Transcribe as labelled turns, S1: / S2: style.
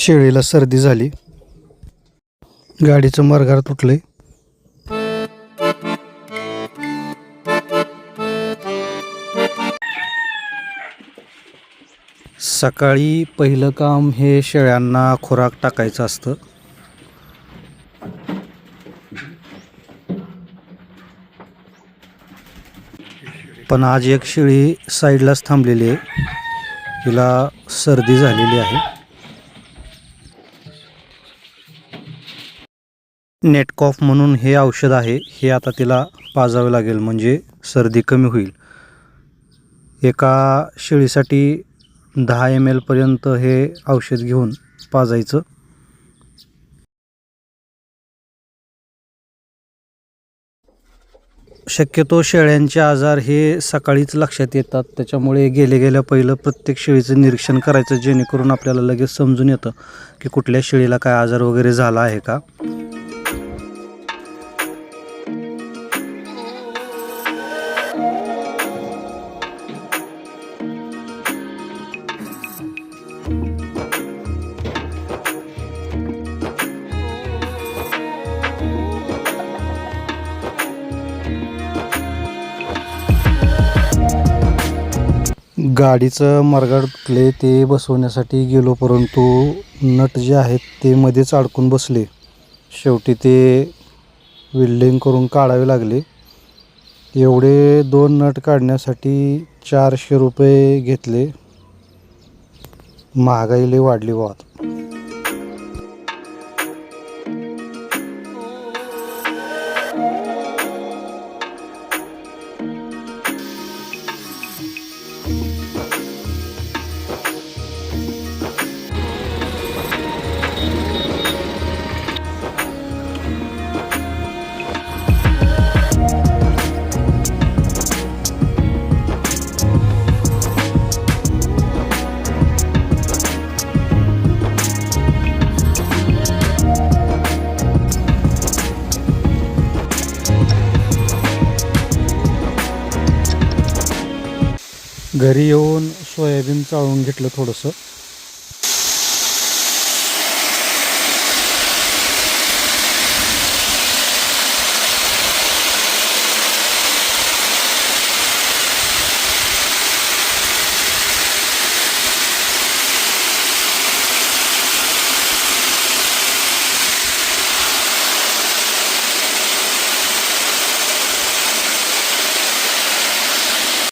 S1: शेळीला सर्दी झाली. गाडीचं मरघार तुटलंय. सकाळी पहिलं काम हे शेळ्यांना खुराक टाकायचं असतं. पण आज एक शेळी साईडलाच थांबलेली आहे. तिला सर्दी झालेली आहे. नेटकॉफ म्हणून हे औषध आहे हे आता तिला पाजावे लागेल म्हणजे सर्दी कमी होईल. एका शेळीसाठी दहा एम एलपर्यंत हे औषध घेऊन पाजायचं. शक्यतो शेळ्यांचे आजार हे सकाळीच लक्षात येतात त्याच्यामुळे गेले गेल्या पहिलं प्रत्येक शेळीचं निरीक्षण करायचं जेणेकरून आपल्याला लगेच समजून येतं की कुठल्या शेळीला काय आजार वगैरे झाला आहे का. गाडीचं मरगाड तुटले ते बसवण्यासाठी गेलो परंतु नट जे आहेत ते मध्येच अडकून बसले. शेवटी ते वेल्डिंग करून काढावे लागले. एवढे दोन नट काढण्यासाठी चारशे रुपये घेतले. महागाई लई वाढली वाहत घरी येऊन सोयाबीन चाळून घेतलं थोडंसं.